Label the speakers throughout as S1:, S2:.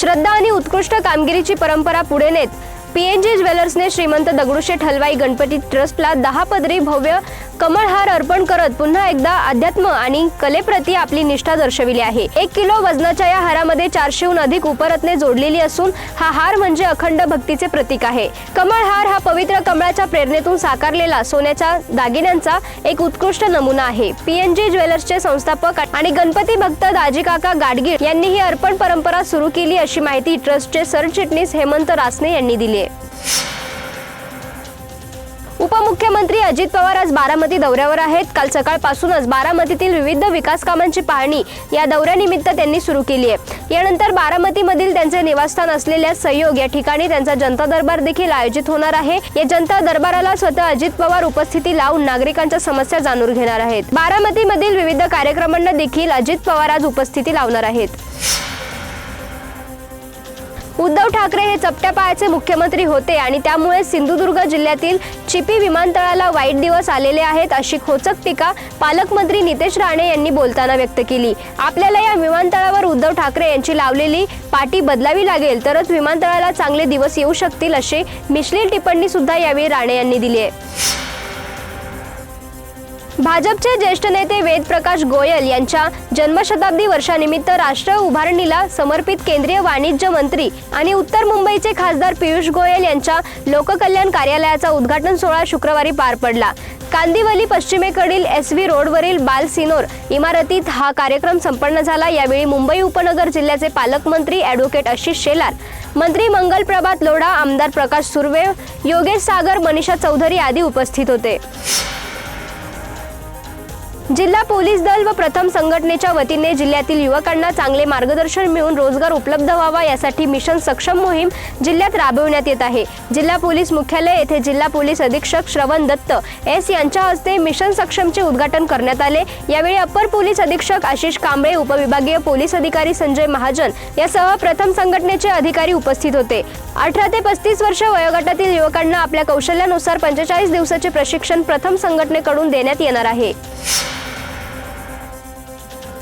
S1: श्रद्धा आणि उत्कृष्ट कामगिरीची परंपरा पुढे नेत. पीएनजी ज्वेलर्सने श्रीमंत दगडूशेठ हलवाई गणपती ट्रस्टला दहा पदरी भव्य कमळहार अर्पण करत पुन्हा एकदा अध्यात्म आणि कलेप्रती आपली निष्ठा दर्शविली आहे. एक किलो वजनाच्या या हारामध्ये चारशेहून अधिक उपरत्ने जोडलेली असून हा हार म्हणजे अखंड भक्तीचे प्रतीक आहे. कमळहार हा पवित्र कमळाच्या प्रेरणेतून साकारलेला सोन्याच्या दागिन्यांचा एक उत्कृष्ट नमुना आहे. पीएनजी ज्वेलर्सचे संस्थापक आणि गणपती भक्त दाजी काका गाडगीळ यांनी ही अर्पण परंपरा सुरू केली अशी माहिती ट्रस्टचे सरचिटणीस हेमंत रासने यांनी दिली आहे. उपमुख्यमंत्री अजित पवार आज बारामती दौऱ्यावर आहेत. काल सकाळपासूनच बारामतीतील विविध विकास कामांची पाहणी या दौऱ्यानिमित्त त्यांनी सुरू केली आहे. यानंतर बारामतीमधील त्यांचे निवासस्थान असलेल्या सहयोग या ठिकाणी त्यांचा जनता दरबार देखील आयोजित होणार आहे. या जनता दरबाराला स्वतः अजित पवार उपस्थिती लावून नागरिकांच्या समस्या जाणून घेणार आहेत. बारामतीमधील विविध कार्यक्रमांना देखील अजित पवार आज उपस्थिती लावणार आहेत. उद्धव ठाकरे हे चपट्या पायाचे मुख्यमंत्री होते आणि त्यामुळे सिंधुदुर्ग जिल्ह्यातील चिपी विमानतळाला वाईट दिवस आलेले आहेत अशी खोचक टीका पालकमंत्री नितेश राणे यांनी बोलताना व्यक्त केली. आपल्याला या विमानतळावर उद्धव ठाकरे यांची लावलेली पाटी बदलावी लागेल तरच विमानतळाला चांगले दिवस येऊ शकतील अशी मिश्लील टिप्पणी सुद्धा यावेळी राणे यांनी दिली आहे. भाजपचे ज्येष्ठ नेते वेद प्रकाश गोयल यांच्या जन्मशताब्दी वर्षानिमित्त राष्ट्र उभारणीला समर्पित केंद्रीय वाणिज्य मंत्री आणि उत्तर मुंबईचे खासदार पियुष गोयल यांच्या लोककल्याण कार्यालयाचा उद्घाटन सोहळा शुक्रवारी पार पडला. कांदिवली पश्चिमेकडील एस व्ही रोडवरील बाल सिनोर इमारतीत हा कार्यक्रम संपन्न झाला. यावेळी मुंबई उपनगर जिल्ह्याचे पालकमंत्री ॲडव्होकेट आशिष शेलार मंत्री मंगल प्रभात लोढा आमदार प्रकाश सुर्वे योगेश सागर मनीषा चौधरी आदी उपस्थित होते. जिल्हा पोलीस दल व प्रथम संघटनेच्या वतीने जिल्ह्यातील युवकांना चांगले मार्गदर्शन मिळून रोजगार उपलब्ध व्हावा यासाठी मिशन सक्षम मोहीम जिल्ह्यात राबविण्यात येत आहे. जिल्हा पोलीस मुख्यालय येथे जिल्हा पोलीस अधीक्षक श्रवण दत्त एस यांच्या हस्ते मिशन सक्षमचे उद्घाटन करण्यात आले. यावेळी अप्पर पोलीस अधीक्षक आशिष कांबळे उपविभागीय पोलीस अधिकारी संजय महाजन यासह प्रथम संघटनेचे अधिकारी उपस्थित होते. अठरा ते पस्तीस वर्ष वयोगटातील युवकांना आपल्या कौशल्यानुसार पंचेचाळीस दिवसाचे प्रशिक्षण प्रथम संघटनेकडून देण्यात येणार आहे.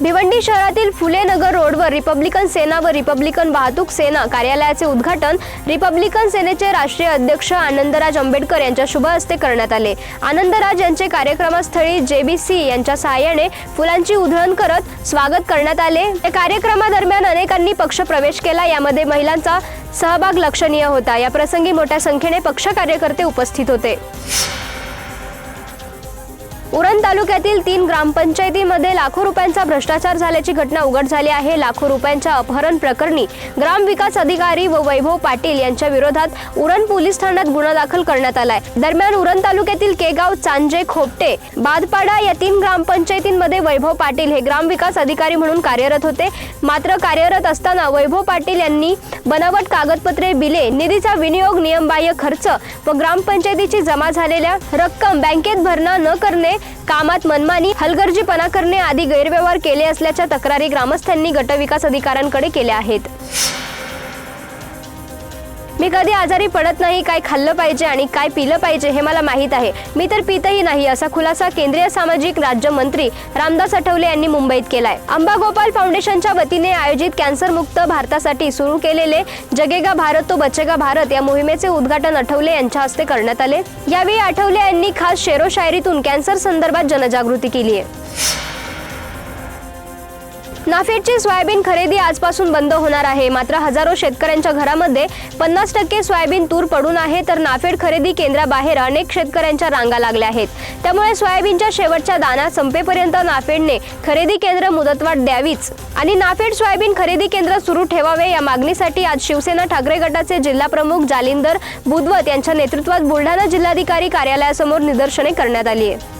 S1: भिवंडी शहरातील फुले नगर रोडवर रिपब्लिकन सेना व रिपब्लिकन वाहतूक सेना कार्यालयाचे उद्घाटन रिपब्लिकन सेनेचे राष्ट्रीय अध्यक्ष आनंदराज आंबेडकर यांच्या शुभ हस्ते करण्यात आले. आनंदराज यांचे कार्यक्रमस्थळी जे बी सी यांच्या सहाय्याने फुलांची उधळण करत स्वागत करण्यात आले. या कार्यक्रमादरम्यान अनेकांनी पक्ष प्रवेश केला. यामध्ये महिलांचा सहभाग लक्षणीय होता. या प्रसंगी मोठ्या संख्येने पक्ष कार्यकर्ते उपस्थित होते. उरण तालुक्यातील तीन ग्रामपंचायतीमध्ये लाखो रुपयांचा भ्रष्टाचार झाल्याची घटना उघड झाली आहे. लाखो रुपयांच्या अपहरण प्रकरणी ग्रामविकास अधिकारी व वैभव पाटील यांच्या विरोधात उरण पोलीस ठाण्यात गुन्हा दाखल करण्यात आलाय. दरम्यान उरण तालुक्यातील केगाव चांजे खोपटे बादपाडा या तीन ग्रामपंचायतींमध्ये वैभव पाटील हे ग्रामविकास अधिकारी म्हणून कार्यरत होते. मात्र कार्यरत असताना वैभव पाटील यांनी बनावट कागदपत्रे बिले निधीचा विनियोग नियमबाह्य खर्च व ग्रामपंचायतीची जमा झालेल्या रक्कम बँकेत भरणा न करणे कामात मनमानी हलगर्जीपणा करणे आदी गैरव्यवहार केले असल्याच्या तक्रारी ग्रामस्थांनी गटविकास अधिकाऱ्यांकडे केल्या आहेत. मी कधी आजारी पडत नाही काय खाल्लं पाहिजे आणि काय पिलं पाहिजे हे मला माहीत आहे. मी तर पितही नाही असा खुलासा केंद्रीय सामाजिक राज्यमंत्री रामदास आठवले यांनी मुंबईत केलाय. अंबा गोपाल फाउंडेशनच्या वतीने आयोजित कॅन्सर मुक्त भारतासाठी सुरू केलेले जगेगा भारत तो बचेगा भारत या मोहिमेचे उद्घाटन आठवले यांच्या हस्ते करण्यात आले. यावेळी आठवले यांनी खास शेरो शायरीतून कॅन्सर संदर्भात जनजागृती केली आहे. नाफेडची सोयाबीन खरेदी आजपासून बंद होणार आहे. मात्र हजारो शेतकऱ्यांच्या घरामध्ये पन्नास टक्के सोयाबीन तूर पडून आहे तर नाफेड खरेदी केंद्राबाहेर अनेक शेतकऱ्यांच्या रांगा लागल्या आहेत. त्यामुळे सोयाबीनच्या शेवटच्या दाना संपेपर्यंत नाफेडने खरेदी केंद्र मुदतवाढ द्यावीच आणि नाफेड सोयाबीन खरेदी केंद्र सुरू ठेवावे या मागणीसाठी आज शिवसेना ठाकरे गटाचे जिल्हा प्रमुख जालिंदर बुधवत यांच्या नेतृत्वात बुलढाणा जिल्हाधिकारी कार्यालयासमोर निदर्शने करण्यात आली आहे.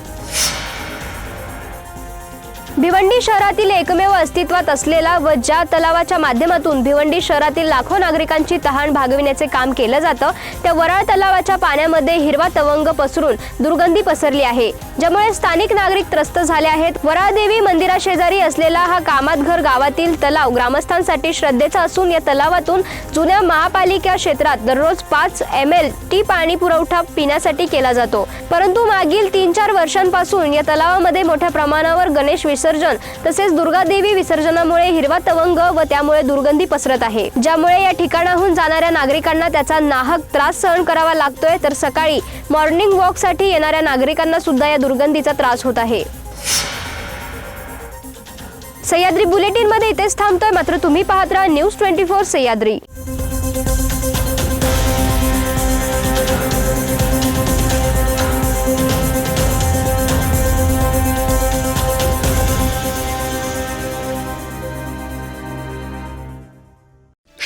S1: भिवंडी शहरातील एकमेव अस्तित्वात असलेला व ज्या तलावाच्या माध्यमातून भिवंडी शहरातील लाखो नागरिकांची तहान भागविण्याचे काम केलं जातं त्या वराळ तलावाच्या पाण्यामध्ये हिरवा तवंग पसरून दुर्गंधी पसरली आहे. ज्यामुळे स्थानिक नागरिक त्रस्त झाले आहेत. वराळदेवी मंदिराशेजारी असलेला हा कामातघर गावातील तलाव ग्रामस्थांसाठी श्रद्धेचा असून या तलावातून जुन्या महापालिका क्षेत्रात दररोज पाच एम एल टी पाणी पुरवठा पिण्यासाठी केला जातो. परंतु मागील तीन चार वर्षांपासून या तलावामध्ये मोठ्या प्रमाणावर गणेश विसर्जन तसेच दुर्गादेवी विसर्जनामुळे हिरवा तवंग व त्यामुळे दुर्गंधी पसरत आहे. ज्यामुळे या ठिकाणाहून जाणाऱ्या नागरिकांना त्याचा नाहक त्रास सहन करावा लागतोय. तर सकाळी मॉर्निंग वॉकसाठी येणाऱ्या नागरिकांना सुद्धा या दुर्गंधीचा त्रास होत आहे. सह्याद्री बुलेटिनमध्ये इथेच थांबतोय. मात्र तुम्ही पाहत राहा न्यूज ट्वेंटी फोर सह्याद्री.